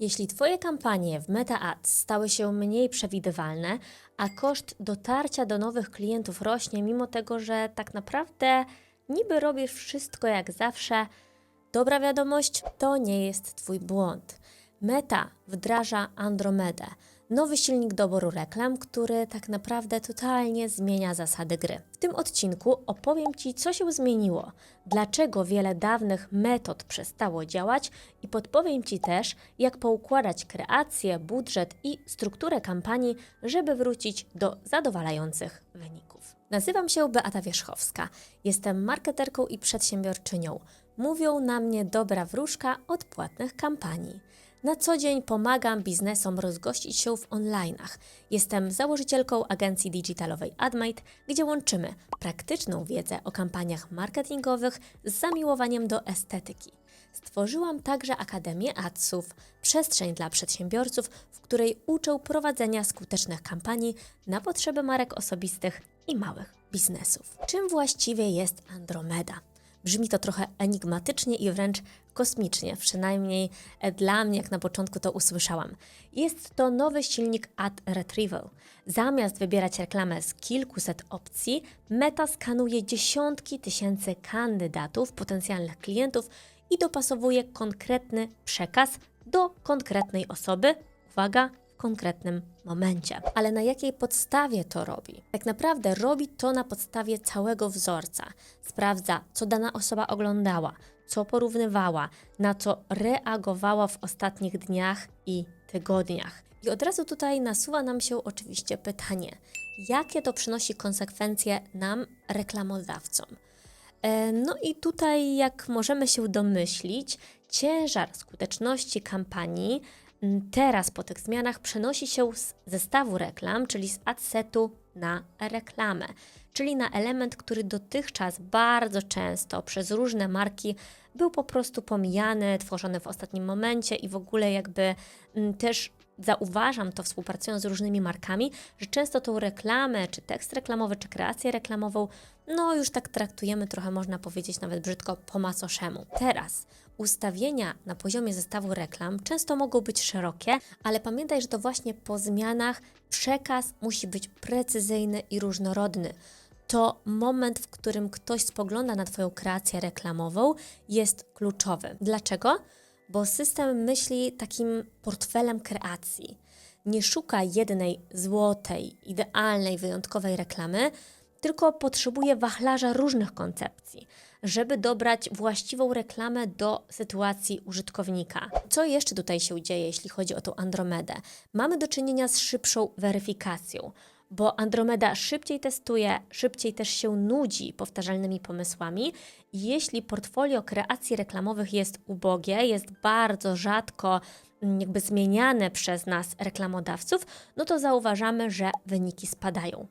Jeśli Twoje kampanie w Meta Ads stały się mniej przewidywalne, a koszt dotarcia do nowych klientów rośnie, mimo tego, że tak naprawdę niby robisz wszystko jak zawsze, dobra wiadomość to nie jest Twój błąd. Meta wdraża Andromedę, nowy silnik doboru reklam, który tak naprawdę totalnie zmienia zasady gry. W tym odcinku opowiem Ci, co się zmieniło, dlaczego wiele dawnych metod przestało działać i podpowiem Ci też, jak poukładać kreację, budżet i strukturę kampanii, żeby wrócić do zadowalających wyników. Nazywam się Beata Wierzchowska, jestem marketerką i przedsiębiorczynią. Mówią na mnie dobra wróżka od płatnych kampanii. Na co dzień pomagam biznesom rozgościć się w online'ach. Jestem założycielką agencji digitalowej AdMate, gdzie łączymy praktyczną wiedzę o kampaniach marketingowych z zamiłowaniem do estetyki. Stworzyłam także Akademię Adsów, przestrzeń dla przedsiębiorców, w której uczę prowadzenia skutecznych kampanii na potrzeby marek osobistych i małych biznesów. Czym właściwie jest Andromeda? Brzmi to trochę enigmatycznie i wręcz kosmicznie, przynajmniej e, dla mnie, jak na początku to usłyszałam. Jest to nowy silnik Ad Retrieval. Zamiast wybierać reklamę z kilkuset opcji, Meta skanuje dziesiątki tysięcy kandydatów, potencjalnych klientów i dopasowuje konkretny przekaz do konkretnej osoby. Uwaga, konkretnym momencie. Ale na jakiej podstawie to robi? Tak naprawdę robi to na podstawie całego wzorca. Sprawdza, co dana osoba oglądała, co porównywała, na co reagowała w ostatnich dniach i tygodniach. I od razu tutaj nasuwa nam się oczywiście pytanie, jakie to przynosi konsekwencje nam, reklamodawcom? E, No i tutaj, jak możemy się domyślić, ciężar skuteczności kampanii teraz po tych zmianach przenosi się z zestawu reklam, czyli z adsetu na reklamę, czyli na element, który dotychczas bardzo często przez różne marki był po prostu pomijany, tworzony w ostatnim momencie i w ogóle jakby m, też zauważam to współpracując z różnymi markami, że często tą reklamę, czy tekst reklamowy, czy kreację reklamową, no już tak traktujemy trochę, można powiedzieć nawet brzydko, po macoszemu. Teraz ustawienia na poziomie zestawu reklam często mogą być szerokie, ale pamiętaj, że to właśnie po zmianach przekaz musi być precyzyjny i różnorodny. To moment, w którym ktoś spogląda na Twoją kreację reklamową, jest kluczowy. Dlaczego? Bo system myśli takim portfelem kreacji. Nie szuka jednej złotej, idealnej, wyjątkowej reklamy, tylko potrzebuje wachlarza różnych koncepcji, żeby dobrać właściwą reklamę do sytuacji użytkownika. Co jeszcze tutaj się dzieje, jeśli chodzi o tą Andromedę? Mamy do czynienia z szybszą weryfikacją bo Andromeda szybciej testuje, szybciej też się nudzi powtarzalnymi pomysłami. Jeśli portfolio kreacji reklamowych jest ubogie, jest bardzo rzadko mm, jakby zmieniane przez nas reklamodawców, no to zauważamy, że wyniki spadają.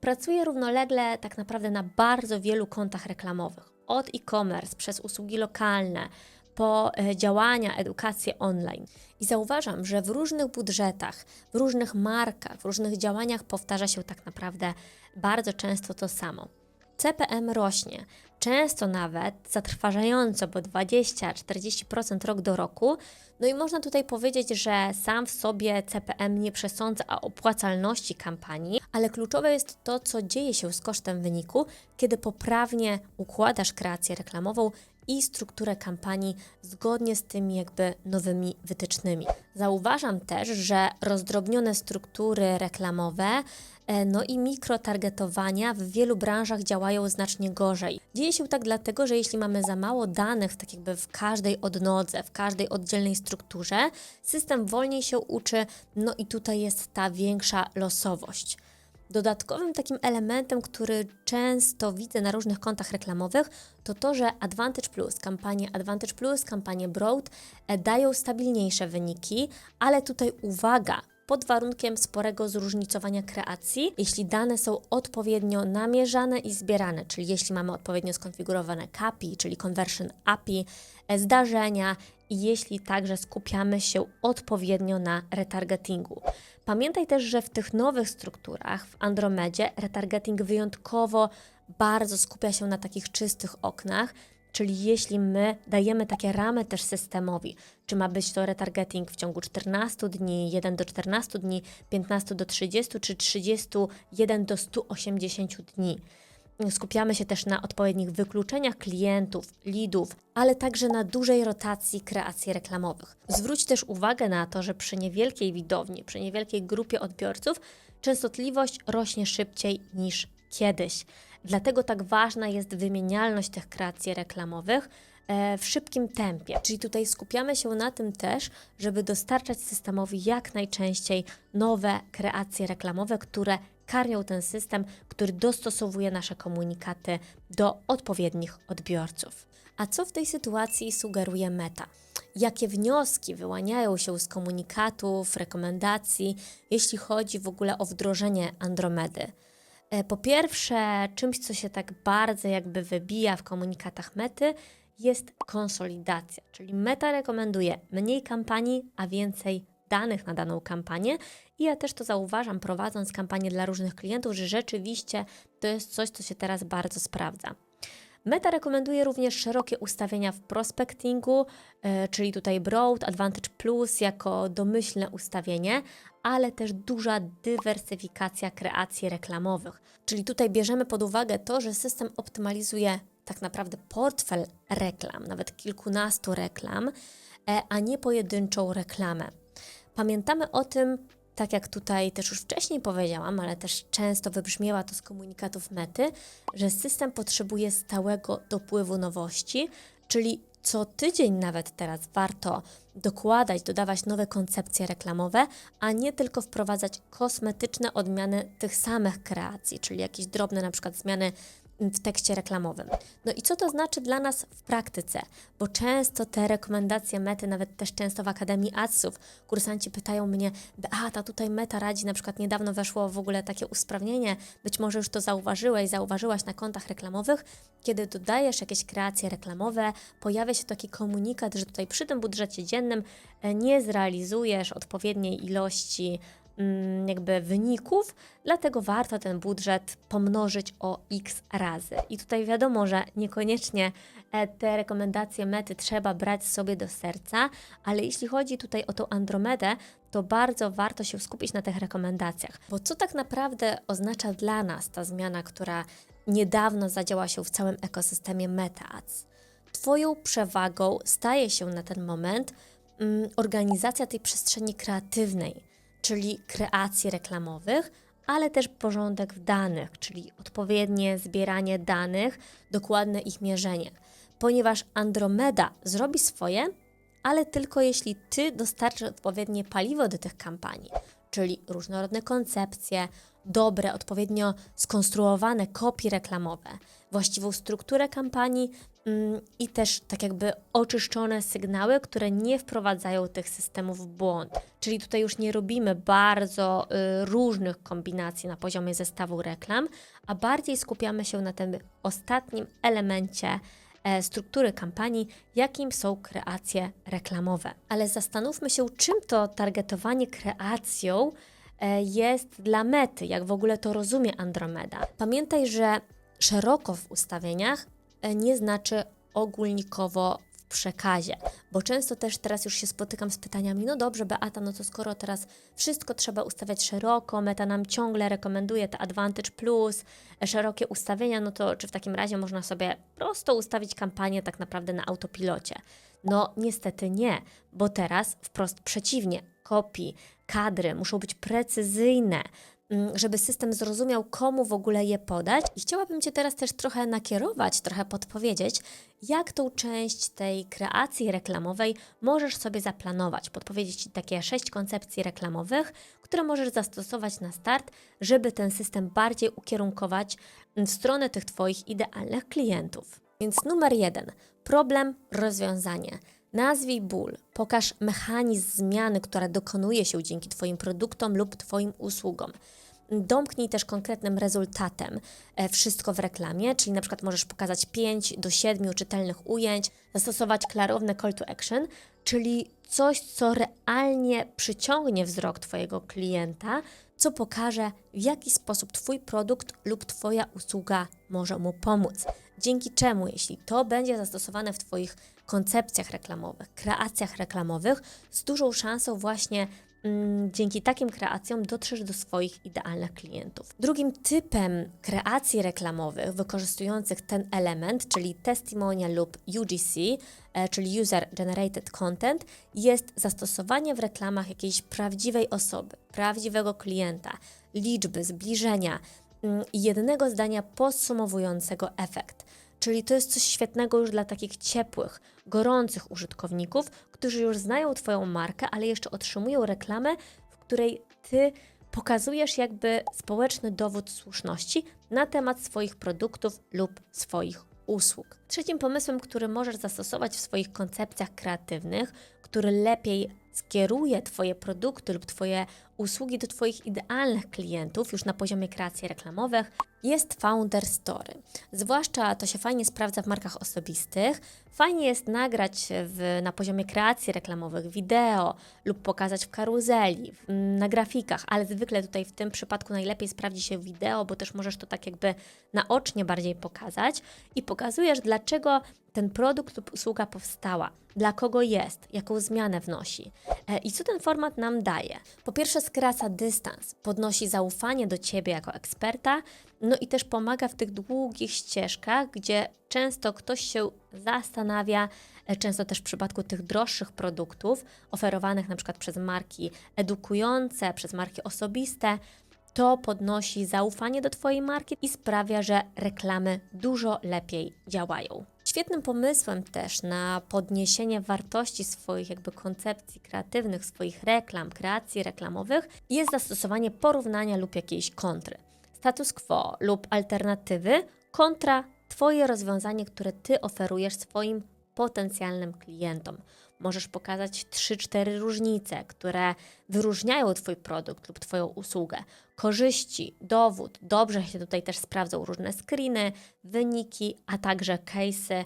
Pracuje równolegle tak naprawdę na bardzo wielu kontach reklamowych. Od e-commerce, przez usługi lokalne, po e, działania, edukację online. I zauważam, że w różnych budżetach, w różnych markach, w różnych działaniach powtarza się tak naprawdę bardzo często to samo. CPM rośnie, często nawet zatrważająco, bo 20-40% rok do roku. No i można tutaj powiedzieć, że sam w sobie CPM nie przesądza o opłacalności kampanii, ale kluczowe jest to, co dzieje się z kosztem wyniku, kiedy poprawnie układasz kreację reklamową i strukturę kampanii zgodnie z tymi jakby nowymi wytycznymi. Zauważam też, że rozdrobnione struktury reklamowe e, no i mikrotargetowania w wielu branżach działają znacznie gorzej. Dzieje się tak dlatego, że jeśli mamy za mało danych, tak jakby w każdej odnodze, w każdej oddzielnej strukturze, system wolniej się uczy, no i tutaj jest ta większa losowość. Dodatkowym takim elementem, który często widzę na różnych kontach reklamowych, to to, że Advantage Plus, kampanie Advantage Plus, kampanie Broad e, dają stabilniejsze wyniki, ale tutaj uwaga, pod warunkiem sporego zróżnicowania kreacji, jeśli dane są odpowiednio namierzane i zbierane, czyli jeśli mamy odpowiednio skonfigurowane KPI, czyli Conversion API, e, zdarzenia jeśli także skupiamy się odpowiednio na retargetingu. Pamiętaj też, że w tych nowych strukturach w Andromedzie retargeting wyjątkowo bardzo skupia się na takich czystych oknach, Czyli jeśli my dajemy takie ramy też systemowi, czy ma być to retargeting w ciągu 14 dni, 1 do 14 dni, 15 do 30 czy 31 do 180 dni. Skupiamy się też na odpowiednich wykluczeniach klientów, leadów, ale także na dużej rotacji kreacji reklamowych. Zwróć też uwagę na to, że przy niewielkiej widowni, przy niewielkiej grupie odbiorców, częstotliwość rośnie szybciej niż kiedyś. Dlatego tak ważna jest wymienialność tych kreacji reklamowych e, w szybkim tempie. Czyli tutaj skupiamy się na tym też, żeby dostarczać systemowi jak najczęściej nowe kreacje reklamowe, które karmią ten system, który dostosowuje nasze komunikaty do odpowiednich odbiorców. A co w tej sytuacji sugeruje Meta? Jakie wnioski wyłaniają się z komunikatów, rekomendacji, jeśli chodzi w ogóle o wdrożenie Andromedy? E, Po pierwsze, czymś, co się tak bardzo jakby wybija w komunikatach mety, jest konsolidacja. Czyli meta rekomenduje mniej kampanii, a więcej danych na daną kampanię. I ja też to zauważam, prowadząc kampanię dla różnych klientów, że rzeczywiście to jest coś, co się teraz bardzo sprawdza. Meta rekomenduje również szerokie ustawienia w prospectingu, e, czyli tutaj Broad, Advantage Plus jako domyślne ustawienie, ale też duża dywersyfikacja kreacji reklamowych. Czyli tutaj bierzemy pod uwagę to, że system optymalizuje tak naprawdę portfel reklam, nawet kilkunastu reklam, e, a nie pojedynczą reklamę. Pamiętamy o tym, tak jak tutaj też już wcześniej powiedziałam, ale też często wybrzmiewa to z komunikatów mety, że system potrzebuje stałego dopływu nowości, czyli co tydzień nawet teraz warto dokładać, dodawać nowe koncepcje reklamowe, a nie tylko wprowadzać kosmetyczne odmiany tych samych kreacji, czyli jakieś drobne na przykład zmiany w tekście reklamowym. No i co to znaczy dla nas w praktyce? Bo często te rekomendacje mety, nawet też często w Akademii Adsów, kursanci pytają mnie, Beata, tutaj meta radzi, na przykład niedawno weszło w ogóle takie usprawnienie, być może już to zauważyłeś, zauważyłaś na kontach reklamowych, kiedy dodajesz jakieś kreacje reklamowe, pojawia się taki komunikat, że tutaj przy tym budżecie dziennym e, nie zrealizujesz odpowiedniej ilości jakby wyników, dlatego warto ten budżet pomnożyć o x razy. I tutaj wiadomo, że niekoniecznie e, te rekomendacje mety trzeba brać sobie do serca, ale jeśli chodzi tutaj o tą Andromedę, to bardzo warto się skupić na tych rekomendacjach. Bo co tak naprawdę oznacza dla nas ta zmiana, która niedawno zadziała się w całym ekosystemie MetaAds? Twoją przewagą staje się na ten moment mm, organizacja tej przestrzeni kreatywnej, czyli kreacji reklamowych, ale też porządek w danych, czyli odpowiednie zbieranie danych, dokładne ich mierzenie. Ponieważ Andromeda zrobi swoje, ale tylko jeśli ty dostarczysz odpowiednie paliwo do tych kampanii, czyli różnorodne koncepcje, dobre, odpowiednio skonstruowane kopie reklamowe, właściwą strukturę kampanii i też tak jakby oczyszczone sygnały, które nie wprowadzają tych systemów w błąd. Czyli tutaj już nie robimy bardzo y, różnych kombinacji na poziomie zestawu reklam, a bardziej skupiamy się na tym ostatnim elemencie e, struktury kampanii, jakim są kreacje reklamowe. Ale zastanówmy się, czym to targetowanie kreacją e, jest dla mety, jak w ogóle to rozumie Andromeda. Pamiętaj, że szeroko w ustawieniach nie znaczy ogólnikowo w przekazie, bo często też teraz już się spotykam z pytaniami, no dobrze Beata, no to skoro teraz wszystko trzeba ustawiać szeroko, Meta nam ciągle rekomenduje te Advantage Plus, e, szerokie ustawienia, no to czy w takim razie można sobie prosto ustawić kampanię tak naprawdę na autopilocie? No niestety nie, bo teraz wprost przeciwnie, kopii, kadry muszą być precyzyjne, żeby system zrozumiał, komu w ogóle je podać. I chciałabym Cię teraz też trochę nakierować, trochę podpowiedzieć, jak tą część tej kreacji reklamowej możesz sobie zaplanować. Podpowiedzieć Ci takie sześć koncepcji reklamowych, które możesz zastosować na start, żeby ten system bardziej ukierunkować w stronę tych Twoich idealnych klientów. Więc numer jeden. Problem, rozwiązanie. Nazwij ból, pokaż mechanizm zmiany, która dokonuje się dzięki Twoim produktom lub Twoim usługom. Domknij też konkretnym rezultatem e, wszystko w reklamie, czyli na przykład możesz pokazać 5 do 7 czytelnych ujęć, zastosować klarowne call to action, czyli coś, co realnie przyciągnie wzrok Twojego klienta, co pokaże, w jaki sposób Twój produkt lub Twoja usługa może mu pomóc. Dzięki czemu, jeśli to będzie zastosowane w Twoich koncepcjach reklamowych, kreacjach reklamowych, z dużą szansą właśnie dzięki takim kreacjom dotrzesz do swoich idealnych klientów. Drugim typem kreacji reklamowych wykorzystujących ten element, czyli testimonial lub UGC, e, czyli User Generated Content, jest zastosowanie w reklamach jakiejś prawdziwej osoby, prawdziwego klienta, liczby, zbliżenia mm, jednego zdania podsumowującego efekt. Czyli to jest coś świetnego już dla takich ciepłych, gorących użytkowników, którzy już znają Twoją markę, ale jeszcze otrzymują reklamę, w której Ty pokazujesz jakby społeczny dowód słuszności na temat swoich produktów lub swoich usług. Trzecim pomysłem, który możesz zastosować w swoich koncepcjach kreatywnych, który lepiej skieruje Twoje produkty lub Twoje usługi do Twoich idealnych klientów już na poziomie kreacji reklamowych, jest Founder Story. Zwłaszcza to się fajnie sprawdza w markach osobistych. Fajnie jest nagrać w, na poziomie kreacji reklamowych wideo lub pokazać w karuzeli, w, na grafikach, ale zwykle tutaj w tym przypadku najlepiej sprawdzi się wideo, bo też możesz to tak jakby naocznie bardziej pokazać i pokazujesz, dlaczego ten produkt lub usługa powstała, dla kogo jest, jaką zmianę wnosi e, i co ten format nam daje. Po pierwsze, skraca dystans, podnosi zaufanie do Ciebie jako eksperta, no i też pomaga w tych długich ścieżkach, gdzie często ktoś się zastanawia, e, często też w przypadku tych droższych produktów, oferowanych na przykład przez marki edukujące, przez marki osobiste, to podnosi zaufanie do Twojej marki i sprawia, że reklamy dużo lepiej działają. Świetnym pomysłem też na podniesienie wartości swoich jakby koncepcji kreatywnych, swoich reklam, kreacji reklamowych jest zastosowanie porównania lub jakiejś kontry. Status quo lub alternatywy kontra Twoje rozwiązanie, które Ty oferujesz swoim potencjalnym klientom. Możesz pokazać 3-4 różnice, które wyróżniają Twój produkt lub Twoją usługę. Korzyści, dowód, dobrze się tutaj też sprawdzą różne screeny, wyniki, a także case'y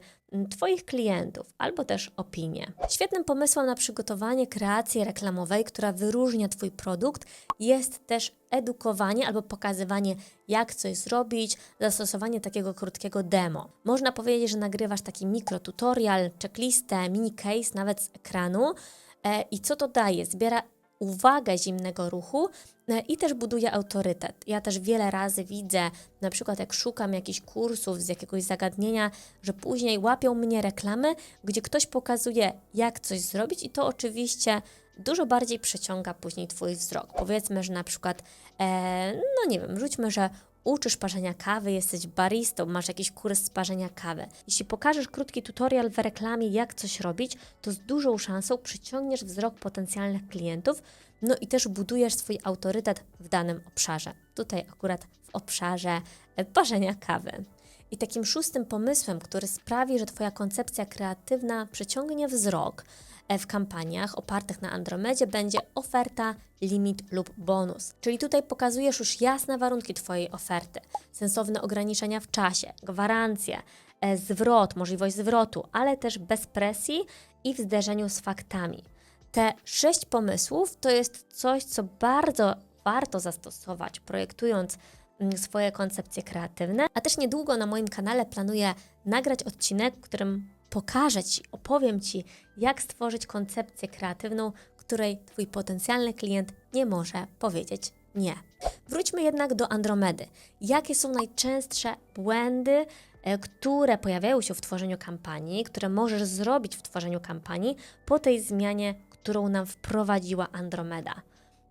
Twoich klientów albo też opinie. Świetnym pomysłem na przygotowanie kreacji reklamowej, która wyróżnia Twój produkt, jest też edukowanie albo pokazywanie, jak coś zrobić, zastosowanie takiego krótkiego demo. Można powiedzieć, że nagrywasz taki mikrotutorial, checklistę, mini case nawet z ekranu. E, I co to daje? Zbiera uwagę zimnego ruchu e, i też buduje autorytet. Ja też wiele razy widzę, na przykład jak szukam jakichś kursów z jakiegoś zagadnienia, że później łapią mnie reklamy, gdzie ktoś pokazuje, jak coś zrobić, i to oczywiście dużo bardziej przyciąga później Twój wzrok. Powiedzmy, że na przykład, e, no nie wiem, rzućmy, że uczysz parzenia kawy, jesteś baristą, masz jakiś kurs z parzenia kawy. Jeśli pokażesz krótki tutorial w reklamie, jak coś robić, to z dużą szansą przyciągniesz wzrok potencjalnych klientów, no i też budujesz swój autorytet w danym obszarze. Tutaj akurat w obszarze e, parzenia kawy. I takim szóstym pomysłem, który sprawi, że Twoja koncepcja kreatywna przyciągnie wzrok w kampaniach opartych na Andromedzie, będzie oferta, limit lub bonus. Czyli tutaj pokazujesz już jasne warunki Twojej oferty, sensowne ograniczenia w czasie, gwarancje, e, zwrot, możliwość zwrotu, ale też bez presji i w zderzeniu z faktami. Te sześć pomysłów to jest coś, co bardzo warto zastosować, projektując mm, swoje koncepcje kreatywne, a też niedługo na moim kanale planuję nagrać odcinek, w którym pokażę Ci, opowiem Ci, jak stworzyć koncepcję kreatywną, której Twój potencjalny klient nie może powiedzieć nie. Wróćmy jednak do Andromedy. Jakie są najczęstsze błędy, e, które pojawiają się w tworzeniu kampanii, które możesz zrobić w tworzeniu kampanii po tej zmianie, którą nam wprowadziła Andromeda?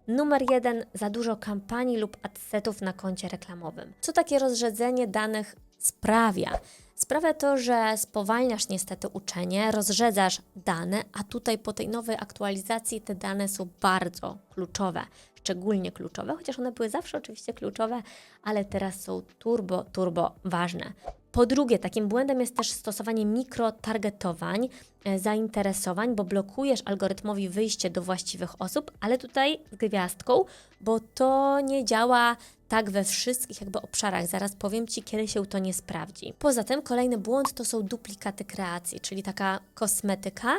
Numer jeden, za dużo kampanii lub adsetów na koncie reklamowym. Co takie rozrzedzenie danych sprawia? Sprawia to, że spowalniasz niestety uczenie, rozrzedzasz dane, a tutaj po tej nowej aktualizacji te dane są bardzo kluczowe, szczególnie kluczowe, chociaż one były zawsze oczywiście kluczowe, ale teraz są turbo, turbo ważne. Po drugie, takim błędem jest też stosowanie mikrotargetowań, e, zainteresowań, bo blokujesz algorytmowi wyjście do właściwych osób, ale tutaj z gwiazdką, bo to nie działa tak we wszystkich jakby obszarach. Zaraz powiem Ci, kiedy się to nie sprawdzi. Poza tym kolejny błąd to są duplikaty kreacji, czyli taka kosmetyka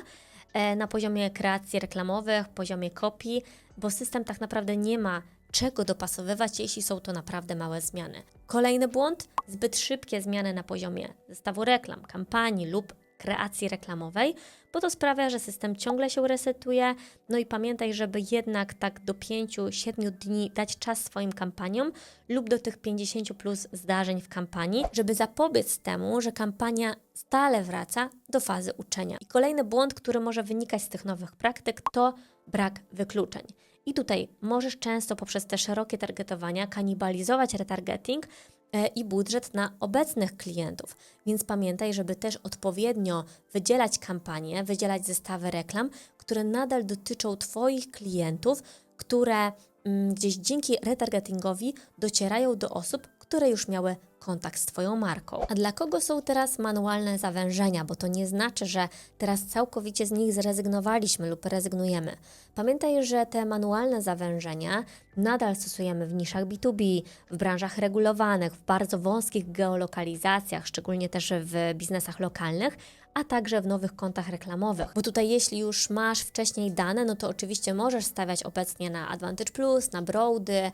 e, na poziomie kreacji reklamowych, poziomie kopii, bo system tak naprawdę nie ma czego dopasowywać, jeśli są to naprawdę małe zmiany. Kolejny błąd zbyt szybkie zmiany na poziomie zestawu reklam, kampanii lub kreacji reklamowej, bo to sprawia, że system ciągle się resetuje. No i pamiętaj, żeby jednak tak do 5-7 dni dać czas swoim kampaniom lub do tych 50 plus zdarzeń w kampanii, żeby zapobiec temu, że kampania stale wraca do fazy uczenia. I kolejny błąd, który może wynikać z tych nowych praktyk, to brak wykluczeń. I tutaj możesz często poprzez te szerokie targetowania kanibalizować retargeting e, i budżet na obecnych klientów. Więc pamiętaj, żeby też odpowiednio wydzielać kampanie, wydzielać zestawy reklam, które nadal dotyczą Twoich klientów, które mm, gdzieś dzięki retargetingowi docierają do osób, które już miały kontakt z Twoją marką. A dla kogo są teraz manualne zawężenia? Bo to nie znaczy, że teraz całkowicie z nich zrezygnowaliśmy lub rezygnujemy. Pamiętaj, że te manualne zawężenia nadal stosujemy w niszach B2B, w branżach regulowanych, w bardzo wąskich geolokalizacjach, szczególnie też w biznesach lokalnych, a także w nowych kontach reklamowych. Bo tutaj, jeśli już masz wcześniej dane, no to oczywiście możesz stawiać obecnie na Advantage Plus, na Brody,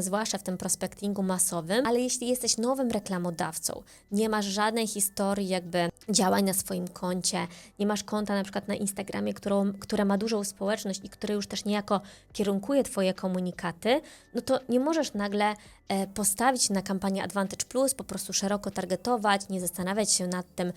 zwłaszcza w tym prospectingu masowym, ale jeśli jesteś nowym reklamodawcą, nie masz żadnej historii jakby działań na swoim koncie, nie masz konta na przykład na Instagramie, którą, które ma dużą społeczność i które już też niejako kierunkuje Twoje komunikaty, no to nie możesz nagle e, postawić na kampanię Advantage Plus, po prostu szeroko targetować, nie zastanawiać się nad tym,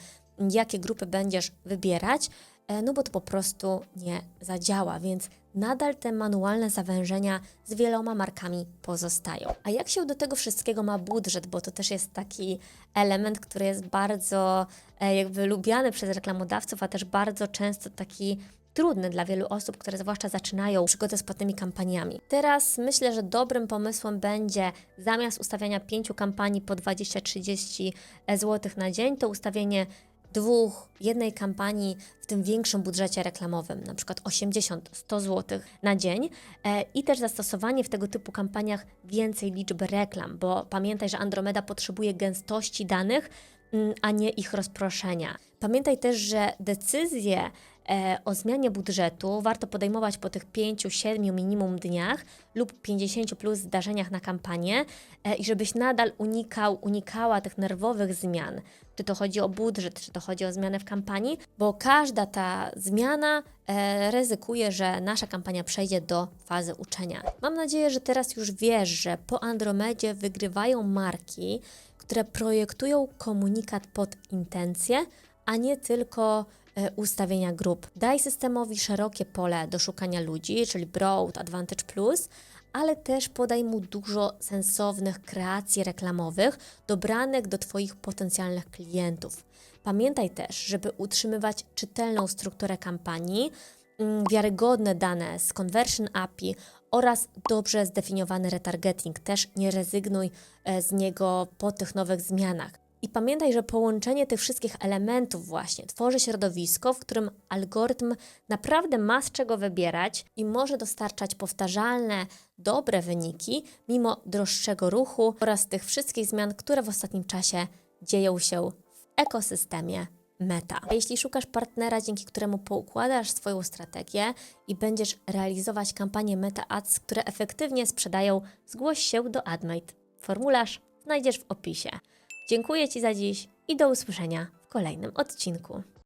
jakie grupy będziesz wybierać, e, no bo to po prostu nie zadziała, więc nadal te manualne zawężenia z wieloma markami pozostają. A jak się do tego wszystkiego ma budżet, bo to też jest taki element, który jest bardzo e, jakby lubiany przez reklamodawców, a też bardzo często taki trudny dla wielu osób, które zwłaszcza zaczynają przygodę z płatnymi kampaniami. Teraz myślę, że dobrym pomysłem będzie zamiast ustawiania pięciu kampanii po 20-30 zł na dzień, to ustawienie dwóch, jednej kampanii w tym większym budżecie reklamowym, na przykład 80-100 zł na dzień e, i też zastosowanie w tego typu kampaniach więcej liczby reklam, bo pamiętaj, że Andromeda potrzebuje gęstości danych, mm, a nie ich rozproszenia. Pamiętaj też, że decyzje o zmianie budżetu warto podejmować po tych 5-7 minimum dniach lub 50 plus zdarzeniach na kampanię e, i żebyś nadal unikał, unikała tych nerwowych zmian. Czy to chodzi o budżet, czy to chodzi o zmianę w kampanii, bo każda ta zmiana e, ryzykuje, że nasza kampania przejdzie do fazy uczenia. Mam nadzieję, że teraz już wiesz, że po Andromedzie wygrywają marki, które projektują komunikat pod intencje, a nie tylko e, ustawienia grup. Daj systemowi szerokie pole do szukania ludzi, czyli Broad, Advantage Plus, ale też podaj mu dużo sensownych kreacji reklamowych dobranych do Twoich potencjalnych klientów. Pamiętaj też, żeby utrzymywać czytelną strukturę kampanii, mm, wiarygodne dane z Conversion API oraz dobrze zdefiniowany retargeting. Też nie rezygnuj e, z niego po tych nowych zmianach. I pamiętaj, że połączenie tych wszystkich elementów właśnie tworzy środowisko, w którym algorytm naprawdę ma z czego wybierać i może dostarczać powtarzalne, dobre wyniki mimo droższego ruchu oraz tych wszystkich zmian, które w ostatnim czasie dzieją się w ekosystemie Meta. A jeśli szukasz partnera, dzięki któremu poukładasz swoją strategię i będziesz realizować kampanie Meta Ads, które efektywnie sprzedają, zgłoś się do AdMate. Formularz znajdziesz w opisie. Dziękuję Ci za dziś i do usłyszenia w kolejnym odcinku.